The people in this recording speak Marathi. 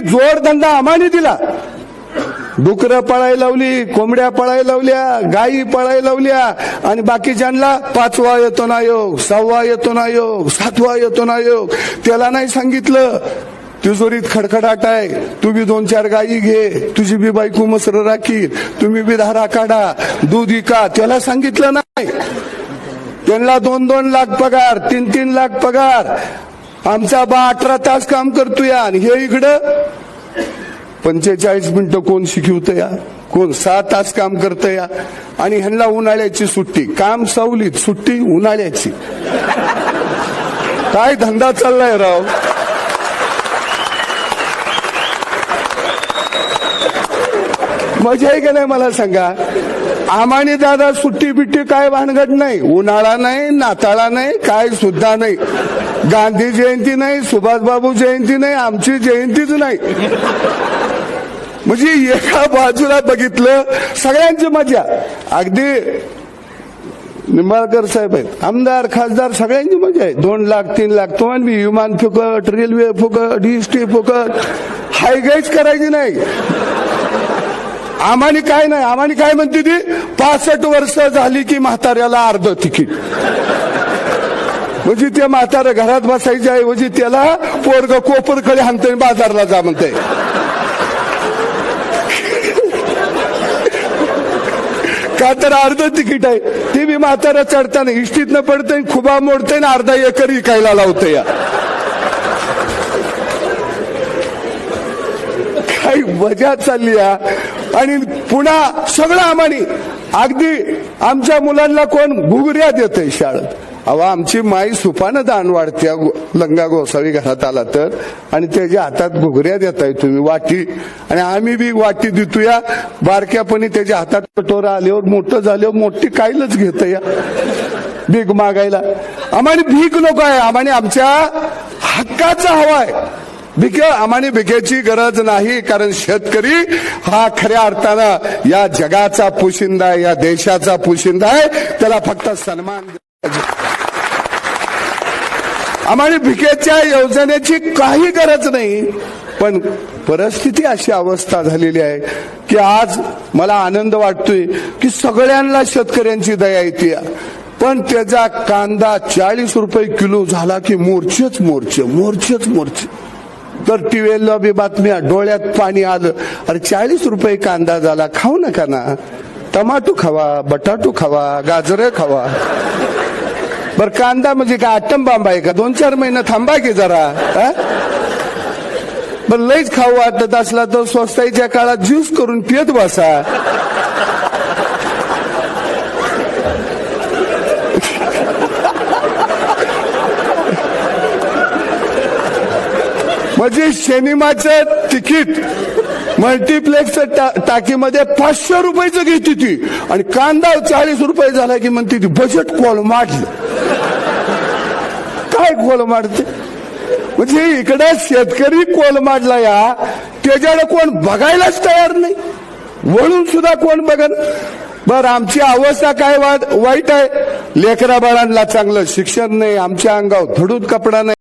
जोडधंदा आम्हाने दिला. डुकरं पळायला लावली कोंबड्या पळायला लावल्या गायी पळायला लावल्या आणि बाकीच्यांना पाचवा येतो ना योग सहावा येतो ना योग सातवा येतो ना योग त्याला नाही सांगितलं. तिजोरीत खडखडाट आहे. तू बी दोन चार गायी घे. तुझी बी बायको मसर राखी. तुम्ही बी धारा काढा. दूध विका त्याला सांगितलं नाही. त्यांना दोन दोन लाख पगार तीन तीन लाख पगार. आमचा बा अठरा तास काम करतोय आणि. हे इकडं. पंचेचाळीस मिनिटं कोण शिकवत या? कोण सहा तास काम करत या? आणि ह्यांना उन्हाळ्याची सुट्टी. काम सावलीत सुट्टी उन्हाळ्याची. काय धंदा चाललाय राव? मजा आहे का नाही मला सांगा? आम्हाने दादा सुट्टी बिट्टी काय भानगड नाही. उन्हाळा नाही नाताळा नाही काय सुद्धा नाही. गांधी जयंती नाही सुभाषबाबू जयंती नाही आमची जयंतीच नाही. म्हणजे एका बाजूला बघितलं सगळ्यांची मजा. अगदी निंबाळकर साहेब आहेत. आमदार खासदार सगळ्यांची मजा आहे. दोन लाख तीन लाख तो मी. विमान फुकट रेल्वे फुकट टी फुकट. हायगाईच करायची नाही. आम्हाने काय नाही. आम्हाने काय म्हणते ती? पासष्ट वर्ष झाली की म्हाताऱ्याला अर्ध तिकीट. म्हणजे त्या म्हातारा घरात बसायच्या ऐवजी म्हणजे त्याला पोरग कोपरकडे हाणतोय बाजारला जा म्हणतंय. का तर अर्ध तिकीट आहे. ते मी म्हातारा चढताना इष्टीतनं पडतंय खुबा मोडतंय ना अर्धा एकर विकायला लावतंय. या काही मजा चालली या. आणि पुन्हा सगळं आम्हाने. अगदी आमच्या मुलांना कोण घुगऱ्या देतय शाळेत. अहो आमची माई सुपानं दान वाढत्या लंगा गोसावी घरात आला तर आणि त्याच्या हातात घुगऱ्या देताय तुम्ही वाटी. आणि आम्ही बी वाटी देतोया बारक्यापणी त्याच्या हातात कटोरा आल्यावर मोठं झाल्यावर मोठी कायलच घेत या भीक मागायला. आम्हाला भीक नको आहे आम्हाला आमच्या हक्काचा हवाय भिके आम्हाला भिकेची गरज नाही कारण शेतकरी हा खऱ्या अर्थानं या जगाचा पुशिंदा आहे या देशाचा पुशिंदा आहे. त्याला फक्त सन्मान आम्हाला भिकेच्या योजनेची काही गरज नाही. पण परिस्थिती अशी अवस्था झालेली आहे की आज मला आनंद वाटतोय की सगळ्यांना शेतकऱ्यांची दया येते. पण त्याचा कांदा चाळीस रुपये किलो झाला की मोर्चेच मोर्चे मोर्चेच मोर्चे. तर टीव्हीला बी बातम्या डोळ्यात पाणी आलं. अरे चाळीस रुपये कांदा झाला खाऊ नका ना. टमाटो खावा बटाटो खावा गाजर खावा. बर कांदा म्हणजे काय? आटम बांब आहे का? दोन चार महिने थांबा की जरा बर लईच खाऊ वाटत असला तर स्वस्ताईच्या काळात ज्यूस करून पियत बसा. म्हणजे सिनेमाचं तिकीट मल्टिप्लेक्स टाकीमध्ये पाचशे रुपयाचं घेते ती आणि कांदा चाळीस रुपये झाला की म्हणते ती बजेट कॉल माडलं काय कॉल माडते म्हणजे इकडे शेतकरी कोल माडला या त्याच्याकडे कोण बघायलाच तयार नाही. वळून सुद्धा कोण बघन? बर आमची अवस्था काय वाट वाईट आहे. लेकरा बाळांना चांगलं शिक्षण नाही आमच्या अंगावर धडूत कपडा नाही.